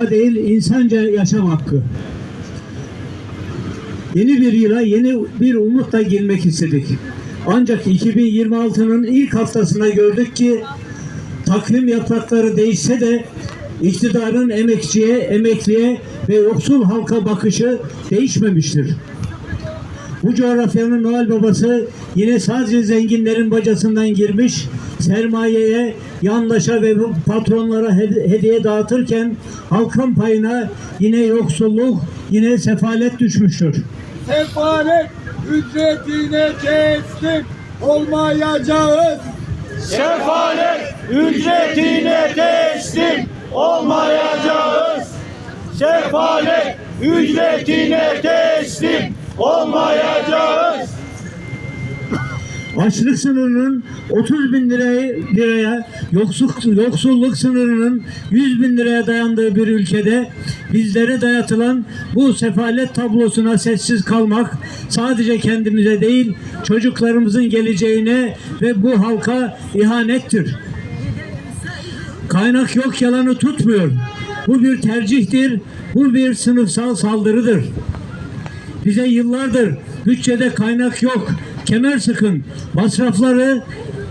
değil insanca yaşam hakkı. Yeni bir yıla yeni bir umutla girmek istedik. Ancak 2026'nın ilk haftasında gördük ki takvim yaprakları değişse de iktidarın emekçiye, emekliye ve yoksul halka bakışı değişmemiştir. Bu coğrafyanın Noel Babası yine sadece zenginlerin bacasından girmiş, sermayeye, yandaşa ve patronlara hed- hediye dağıtırken halkın payına yine yoksulluk, yine sefalet düşmüştür. sefalet ücretine teslim olmayacağız. Sefalet ücretine teslim olmayacağız. Sefalet ücretine teslim olmayacağız. Açlık sınırının 30 bin liraya, liraya yoksulluk, yoksulluk sınırının 100 bin liraya dayandığı bir ülkede bizlere dayatılan bu sefalet tablosuna sessiz kalmak sadece kendimize değil çocuklarımızın geleceğine ve bu halka ihanettir. Kaynak yok yalanı tutmuyor. Bu bir tercihtir, bu bir sınıfsal saldırıdır. Bize yıllardır bütçede kaynak yok, kemer sıkın, masrafları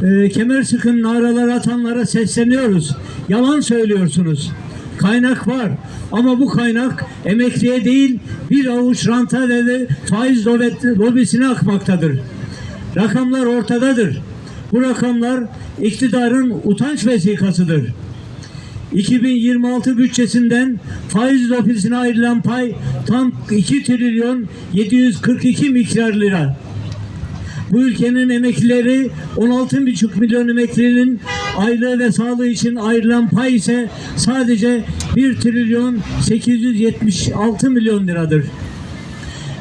e, kemer sıkın naralar atanlara sesleniyoruz. Yalan söylüyorsunuz. Kaynak var ama bu kaynak emekliye değil bir avuç ranta ve faiz lobisine akmaktadır. Rakamlar ortadadır. Bu rakamlar iktidarın utanç vesikasıdır. 2026 bütçesinden faiz lobisine ayrılan pay tam 2 trilyon 742 milyar lira. Bu ülkenin emeklileri 16,5 milyon emeklinin aylığı ve sağlığı için ayrılan pay ise sadece 1 trilyon 876 milyon liradır.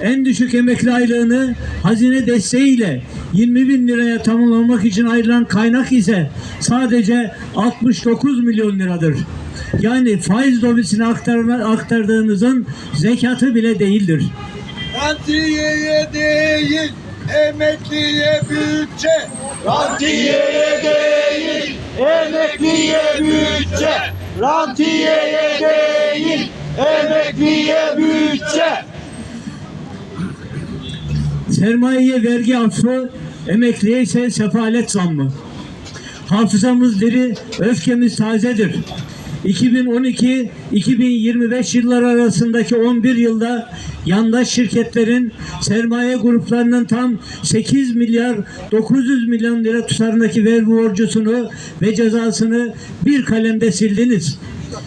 En düşük emekli aylığını hazine desteğiyle 20 bin liraya tamamlamak için ayrılan kaynak ise sadece 69 milyon liradır. Yani faiz lobisine aktarma, aktardığınızın zekatı bile değildir. Rantiyeye değil, emekliye bütçe. Rantiyeye değil, emekliye bütçe. Rantiyeye değil, emekliye bütçe. Sermayeye vergi affı, emekliye ise sefalet zammı. Hafızamız diri, öfkemiz tazedir. 2012-2025 yılları arasındaki 11 yılda yandaş şirketlerin sermaye gruplarının tam 8 milyar 900 milyon lira tutarındaki vergi borcusunu ve cezasını bir kalemde sildiniz.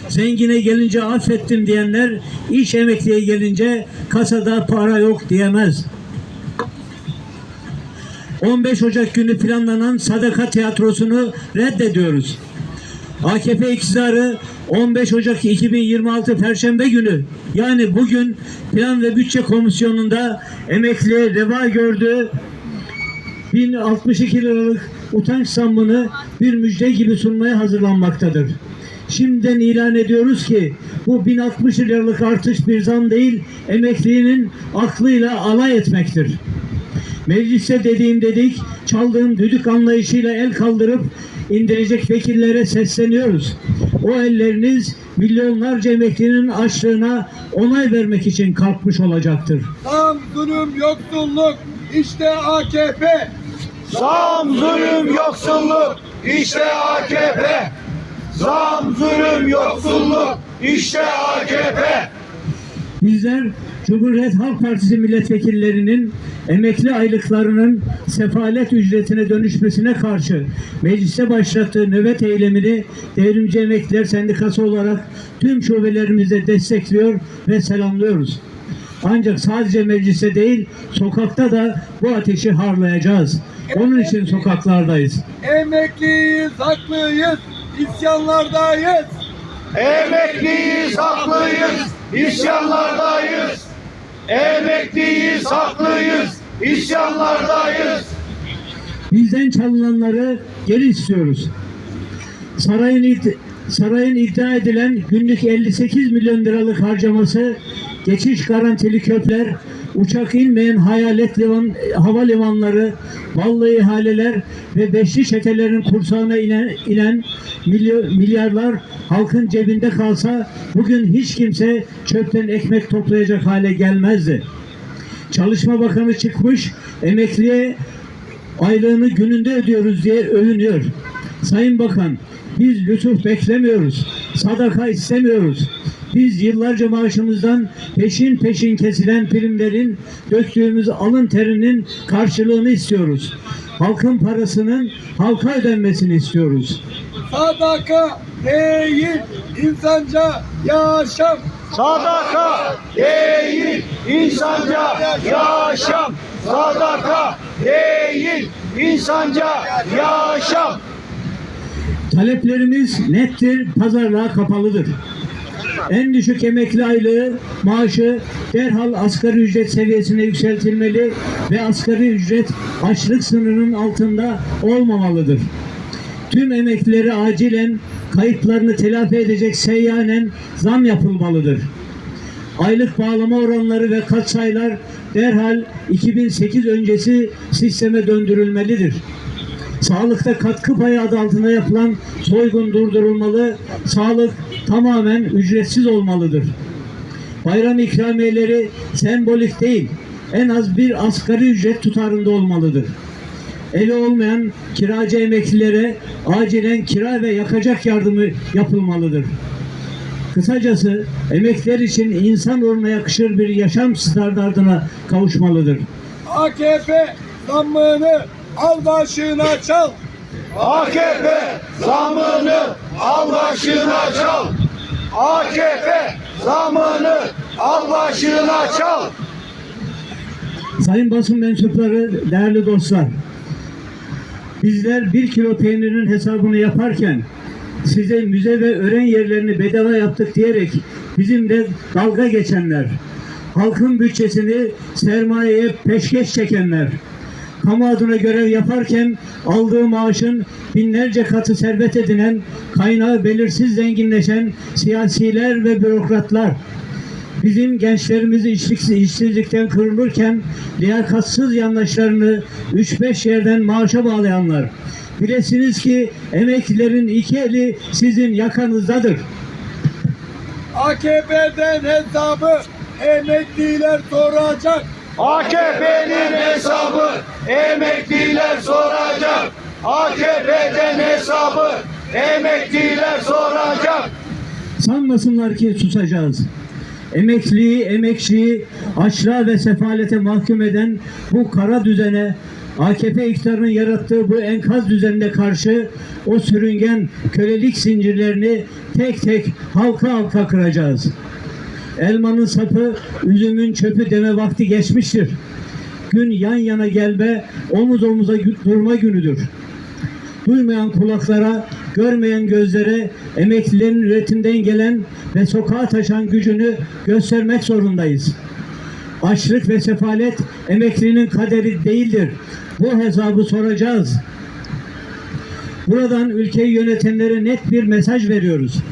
Zengine gelince affettim diyenler iş emekliye gelince kasada para yok diyemez. 15 Ocak günü planlanan sadaka tiyatrosunu reddediyoruz. AKP iktidarı 15 Ocak 2026 Perşembe günü yani bugün Plan ve Bütçe Komisyonu'nda emekliye reva gördüğü 1062 liralık utanç zammını bir müjde gibi sunmaya hazırlanmaktadır. Şimdiden ilan ediyoruz ki bu 1060 liralık artış bir zam değil, emeklinin aklıyla alay etmektir. Mecliste dediğim dedik, çaldığım düdük anlayışıyla el kaldırıp indirecek vekillere sesleniyoruz. O elleriniz milyonlarca emeklinin açlığına onay vermek için kalkmış olacaktır. Tam zulüm yoksulluk, işte AKP. Zam, zulüm, yoksulluk, işte AKP. Zam, zulüm, yoksulluk, işte AKP. Bizler Cumhuriyet Halk Partisi milletvekillerinin emekli aylıklarının sefalet ücretine dönüşmesine karşı mecliste başlattığı nöbet eylemini Devrimci Emekliler Sendikası olarak tüm şubelerimizde destekliyor ve selamlıyoruz. Ancak sadece mecliste değil, sokakta da bu ateşi harlayacağız. Onun için sokaklardayız. Emekliyiz, haklıyız, isyanlardayız. Emekliyiz, haklıyız, isyanlardayız. Emekliyiz, haklıyız, isyanlardayız. Bizden çalınanları geri istiyoruz. Sarayın it- Sarayın iddia edilen günlük 58 milyon liralık harcaması, geçiş garantili köprüler, uçak inmeyen hayalet liman, havalimanları, ballı ihaleler ve beşli çetelerin kursağına inen, inen milyarlar halkın cebinde kalsa bugün hiç kimse çöpten ekmek toplayacak hale gelmezdi. Çalışma Bakanı çıkmış emekliye aylığını gününde ödüyoruz diye övünüyor. Sayın Bakan biz lütuf beklemiyoruz. Sadaka istemiyoruz. Biz yıllarca maaşımızdan peşin peşin kesilen primlerin döktüğümüz alın terinin karşılığını istiyoruz. Halkın parasının halka ödenmesini istiyoruz. Sadaka değil, insanca yaşam. Sadaka değil, insanca yaşam. Sadaka değil, insanca yaşam. Taleplerimiz nettir, pazarlığa kapalıdır. En düşük emekli aylığı maaşı derhal asgari ücret seviyesine yükseltilmeli ve asgari ücret açlık sınırının altında olmamalıdır. Tüm emeklilere acilen kayıplarını telafi edecek seyyanen zam yapılmalıdır. Aylık bağlama oranları ve katsayılar derhal 2008 öncesi sisteme döndürülmelidir. Sağlıkta katkı payı adı altında yapılan soygun durdurulmalı, sağlık tamamen ücretsiz olmalıdır. Bayram ikramiyeleri sembolik değil, en az bir asgari ücret tutarında olmalıdır. Evi olmayan kiracı emeklilere acilen kira ve yakacak yardımı yapılmalıdır. Kısacası emekliler için insan uğruna yakışır bir yaşam standartına kavuşmalıdır. AKP zammını al başına çal. AKP zamını al başına çal. AKP zamını al başına çal. Sayın basın mensupları, değerli dostlar. Bizler bir kilo peynirin hesabını yaparken size müze ve öğren yerlerini bedava yaptık diyerek bizimle dalga geçenler, halkın bütçesini sermayeye peşkeş çekenler, kamu adına görev yaparken aldığı maaşın binlerce katı servet edinen, kaynağı belirsiz zenginleşen siyasiler ve bürokratlar, bizim gençlerimizi işlik, işsizlikten kırılırken liyakatsız yandaşlarını 3-5 yerden maaşa bağlayanlar. Bilesiniz ki emeklilerin iki eli sizin yakanızdadır. AKP'den hesabı emekliler soracak. AKP'nin hesabı emekliler soracak. AKP'den hesabı emekliler soracak. Sanmasınlar ki susacağız. Emekliyi, emekçiyi açlığa ve sefalete mahkum eden bu kara düzene AKP iktidarının yarattığı bu enkaz düzenine karşı o sürüngen kölelik zincirlerini tek tek halka halka kıracağız. Elmanın sapı, üzümün çöpü deme vakti geçmiştir. Gün yan yana gelme, omuz omuza durma günüdür. Duymayan kulaklara, görmeyen gözlere emeklilerin üretimden gelen ve sokağa taşan gücünü göstermek zorundayız. Açlık ve sefalet emeklinin kaderi değildir. Bu hesabı soracağız. Buradan ülkeyi yönetenlere net bir mesaj veriyoruz.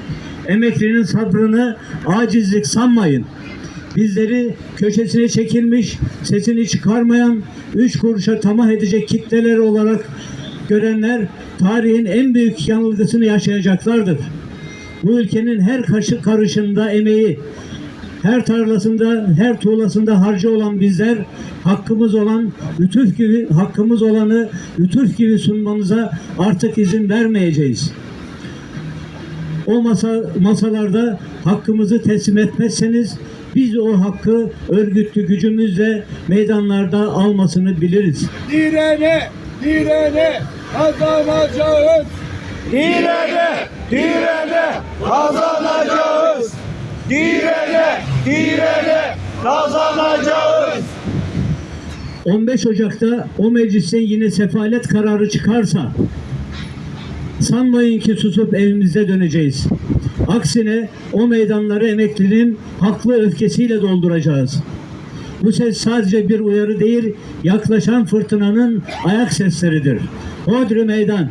Emeklinin sabrını acizlik sanmayın. Bizleri köşesine çekilmiş, sesini çıkarmayan, üç kuruşa tamah edecek kitleler olarak görenler tarihin en büyük yanılgısını yaşayacaklardır. Bu ülkenin her kaşı karışında emeği, her tarlasında, her tuğlasında harcı olan bizler hakkımız olan lütuf gibi hakkımız olanı lütuf gibi sunmanıza artık izin vermeyeceğiz. O masa masalarda hakkımızı teslim etmezseniz biz o hakkı örgütlü gücümüzle meydanlarda almasını biliriz. Direne, direne kazanacağız. Direne, direne kazanacağız. Direne, direne kazanacağız. 15 Ocak'ta o meclisten yine sefalet kararı çıkarsa sanmayın ki susup evimize döneceğiz. Aksine o meydanları emeklinin haklı öfkesiyle dolduracağız. Bu ses sadece bir uyarı değil, yaklaşan fırtınanın ayak sesleridir. Hodri meydan.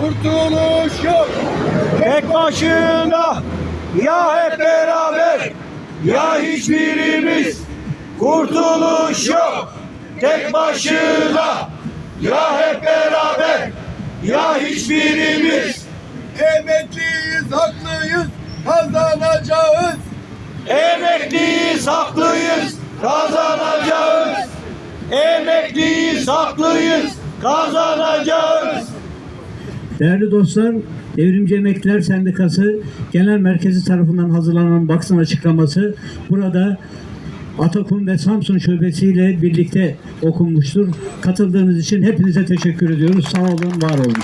kurtuluş yok. Tek başına ya hep beraber ya hiçbirimiz kurtuluş yok. Tek başına ya hep beraber ya hiçbirimiz Emekliyiz, haklıyız, kazanacağız. emekliyiz haklıyız kazanacağız. Emekliyiz haklıyız kazanacağız. Değerli dostlar, Devrimci Emekliler Sendikası Genel Merkezi tarafından hazırlanan Baksın açıklaması burada Atakum ve Samsun Şubesi birlikte okunmuştur. Katıldığınız için hepinize teşekkür ediyoruz. Sağ olun, var olun.